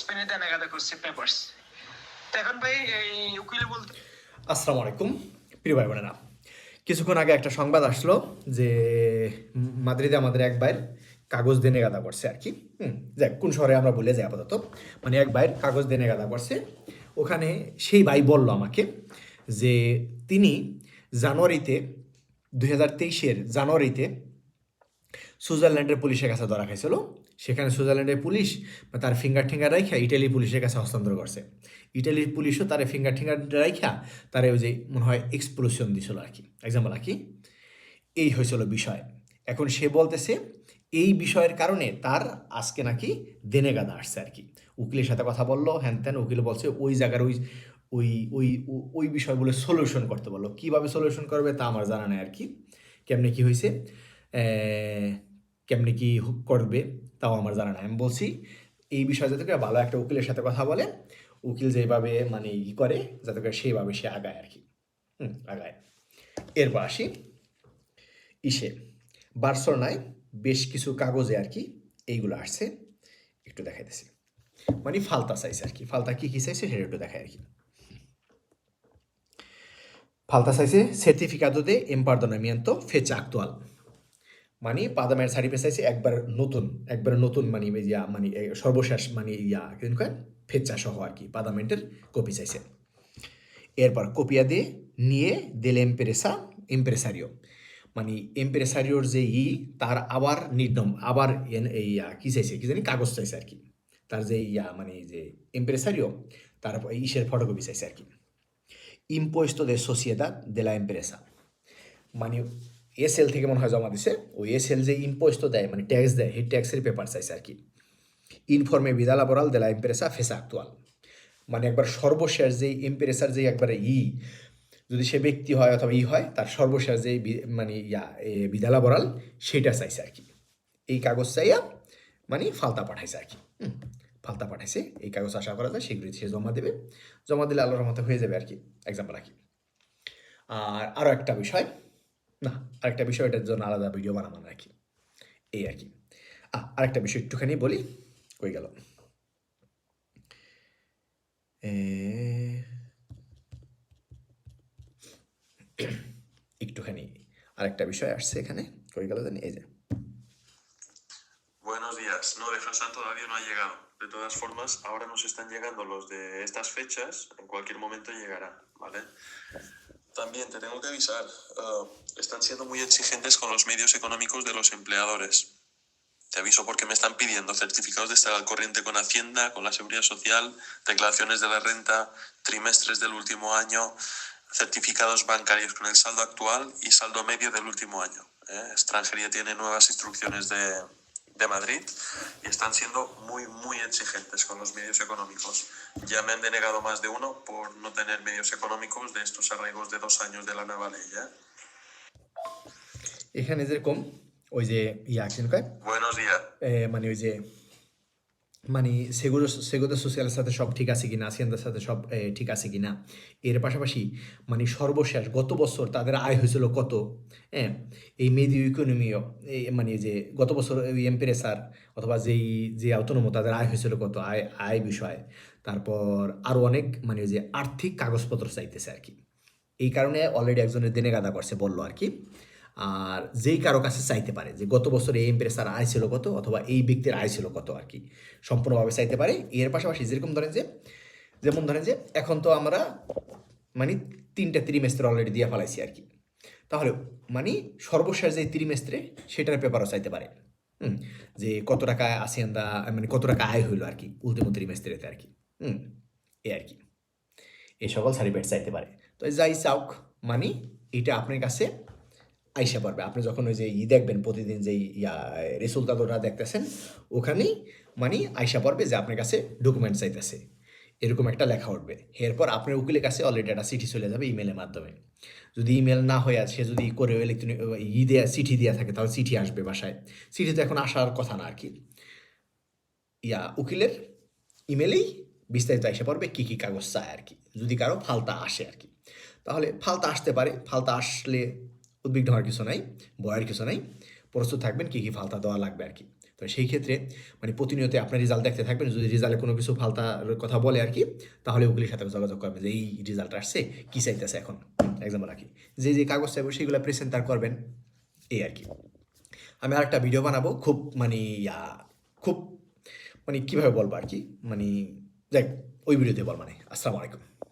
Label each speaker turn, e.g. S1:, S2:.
S1: স্পেনে দেনাগাদা করছে পেপার্স এখন ভাই, এই উকিল বলতে
S2: আসসালামু আলাইকুম, প্রিয় ভাই বোনেরা কিছুক্ষণ আগে একটা সংবাদ আসলো যে মাদ্রিদে আমাদের এক ভাইয়ের কাগজ দেনে গাদা করছে আর কি। যাক, কোন শহরে আমরা বলে যাই আপাতত। মানে এক ভাইয়ের কাগজ দেনে গাদা করছে। ওখানে সেই ভাই বলল আমাকে যে তিনি জানুয়ারিতে, দুই হাজার তেইশের জানুয়ারিতে সুইজারল্যান্ডের পুলিশের কাছে ধরা খাইছিল। সেখানে সুইজারল্যান্ডের পুলিশ তার ফিঙ্গার ঠিঙ্গার রাইখা ইটালি পুলিশের কাছে হস্তান্তর করছে। ইটালির পুলিশও তার ফিঙ্গার ঠিঙ্গার রাইখা তার ওই যে মনে হয় এক্সপ্লোশন দিছিল আর কি। এক্সাম্পল আর কি? এই হয়েছিল বিষয়। এখন সে বলতেছে, এই বিষয়ের কারণে তার আজকে নাকি দেনে গাদা আসছে আর কি। উকিলের সাথে কথা বলল, হ্যান ত্যান, উকিল বলছে, ওই জায়গার ওই ওই ওই ওই বিষয়গুলো সলিউশন করতে বলল। কীভাবে সলিউশন করবে তা আমার জানা নেই আর কি। কেমনে কি হয়েছে কেমনে কি করবে তাও আমার জানা নাই। আমি বলছি, এই বিষয়ে যাতে করে ভালো একটা উকিলের সাথে কথা বলে, উকিল যেভাবে মানে ই করে, যাতে করে সেইভাবে সে আগায় আর কি। হুম, আগায়। এরপর আসি। ইসে, বার্সোনায় বেশ কিছু কাগজে আর কি এইগুলো আসছে। একটু দেখাইতেছি। মানে ফালতা চাইছে আর কি। ফালতা কি কি চাইছে সেটা একটু দেখায় আর কি। falta চাইছে certificado de empadronamiento fecha actual মানে পাদামের সার্টিফিকেট চাইছে একবার নতুন একবার নতুন মানে ইয়া মানে সর্বশেষ মানে ইয়া, কি কয়? ফেচা সহ আর কি পাদামেন্টের কপি চাইছে। এরপর কপিয়া দিয়ে নিয়ে দেলে এম্পেরেসা, এম্প্রেসারিও। মানে এম্প্রেসারিওর যে ই, তার আবার নির্দম, আবার ইয়া, কি চাইছে, কি জানি, কাগজ চাইছে আর কি। তার যে ইয়া মানে যে এম্প্রেসারিও, তার ইসের ফটোকপি চাইছে আর কি। de sociedad de la empresa মানে এসএল থেকে মনে হয় জমা দিছে। ওই এসএল যে ইম্পোস্ট দেয় মানে ট্যাক্স দেয়, সেই ট্যাক্সের পেপার চাইছে আর কি ইনফর্মে laboral de la empresa ফেসা actual মানে একবার সর্বশেষ যে এম্প্রেসার যে একবারে ই, যদি সে ব্যক্তি হয় অথবা ই হয়, তার সর্বশেষ যে মানে ইয়া বিদা লাবোরাল সেটা চাইছে আর কি এই কাগজ চাইয়া মানে ফালতা পাঠাইছে আর কি ফালতা পাঠাইছে। এই কাগজ আশা করা যায় শীঘ্রই সে জমা দেবে। জমা দিলে আল্লাহর মতো হয়ে যাবে আর কি এক্সাম্পল আর কি আর আরও একটা বিষয় না আরেকটা বিষয় এটার জন্য আলাদা ভিডিও বানাবো না আর কি এই আর কি আহ, আরেকটা বিষয় একটুখানি বলি কই গেল এ, একটুখানি আরেকটা বিষয় আসছে এখানে কই গেল জানি এই যে
S3: Buenos días. No, de Hassan todavía no ha llegado. De todas formas, ahora nos están llegando los de estas fechas. En cualquier momento llegará, ¿vale? También te tengo que avisar. eh, están siendo muy exigentes con los medios económicos de los empleadores. Te aviso porque me están pidiendo certificados de estar al corriente con Hacienda, con la Seguridad Social, declaraciones de la renta, trimestres del último año, certificados bancarios con el saldo actual y saldo medio del último año. ¿eh? Extranjería tiene nuevas instrucciones de, de Madrid y están siendo muy, muy exigentes con los medios económicos. Ya me han denegado más de uno por no tener medios económicos de estos arraigos de dos años de la nueva ley. ¿eh?
S2: এখানে যেরকম ওই যে ইয়া কি কয়
S3: Buenos días.
S2: এ, মানে ওই যে মানে সেগুলো সেগুলো সোশ্যালের সাথে সব ঠিক আছে কিনা আসিয়ানদের সাথে সব ঠিক আছে কিনা, এর পাশাপাশি মানে সর্বশেষ গত বছর তাদের আয় হয়েছিল কত? হ্যাঁ এই মেদিও ইকোনমিও মানে যে গত বছর ওই এম্পেরেসার অথবা যেই, যে অটোনমো তাদের আয় হয়েছিল কত? আয় আয় বিষয়। তারপর আরও অনেক মানে যে আর্থিক কাগজপত্র চাইতেছে আর কি। এই কারণে অলরেডি একজনের দেনে গাদা করছে বলল আর কি। আর যেই কারও কাছে চাইতে পারে, যে গত বছর এই এম্প্রেসার আয় ছিল কত অথবা এই ব্যক্তির আয় ছিল কত আর কি, সম্পূর্ণভাবে চাইতে পারে। এর পাশাপাশি যেরকম ধরেন যে, যেমন ধরেন যে, এখন তো আমরা মানে তিনটা ত্রিমেস্ত্রে অলরেডি দিয়ে ফেলাইছি আর কি। তাহলে মানে সর্বশেষ যে ত্রিমেস্ত্রে সেটার পেপারও চাইতে পারে। হুম, যে কত টাকা আসিয়ান্দা মানে কত টাকা আয় হইল আর কি উল্টিম ত্রিমেস্ত্রেতে আর কি। হুম, এ আর কি। এই সকল সার্টিফিকেট চাইতে পারে। তো যাই চাওক মানে এটা আপনার কাছে আইসা পারবে। আপনি যখন ওই যে ই দেখবেন প্রতিদিন যে ইয়া রেসুলতাদোটা দেখতেছেন, ওখানেই মানে আইসা পারবে যে আপনার কাছে ডকুমেন্ট চাইতেছে। এরকম একটা লেখা উঠবে। এরপর আপনার উকিলের কাছে অলরেডি একটা চিঠি চলে যাবে ইমেলের মাধ্যমে। যদি ইমেল না হয়ে আছে যদি করে ইলেকট্রনিক ই দেয়া, চিঠি দেওয়া থাকে, তাহলে চিঠি আসবে বাসায়। চিঠি তো এখন আসার কথা না আর কি। ইয়া, উকিলের ইমেলেই বিস্তারিত এসে পড়বে কী কী কাগজ চায় আর কি। যদি কারও ফালতা আসে আর কি। তাহলে ফালতা আসতে পারে। ফালতা আসলে উদ্বিগ্ন হওয়ার কিছু নাই, ভয়ের কিছু নাই, প্রস্তুত থাকবেন কী কী ফালতা দেওয়া লাগবে আর কি। তো সেই ক্ষেত্রে মানে প্রতিনিয়ত আপনার রেজাল্ট দেখতে থাকবেন, যদি রেজাল্টে কোনো কিছু ফালতার কথা বলে আর কি, তাহলে ওগুলির সাথে যোগাযোগ করবেন যে এই রেজাল্ট আসছে, কী চাইতেছে এখন? এক্সাম্পল রাখি। যে যে কাগজ চাইব সেগুলো প্রেসেন্টার করবেন, এই আর কি। আমি আরেকটা ভিডিও বানাবো, খুব মানে ইয়া, খুব মানে কীভাবে বলব আর কি? মানে যাই, ওই ভিডিওতে বল মানে। আসসালামু আলাইকুম।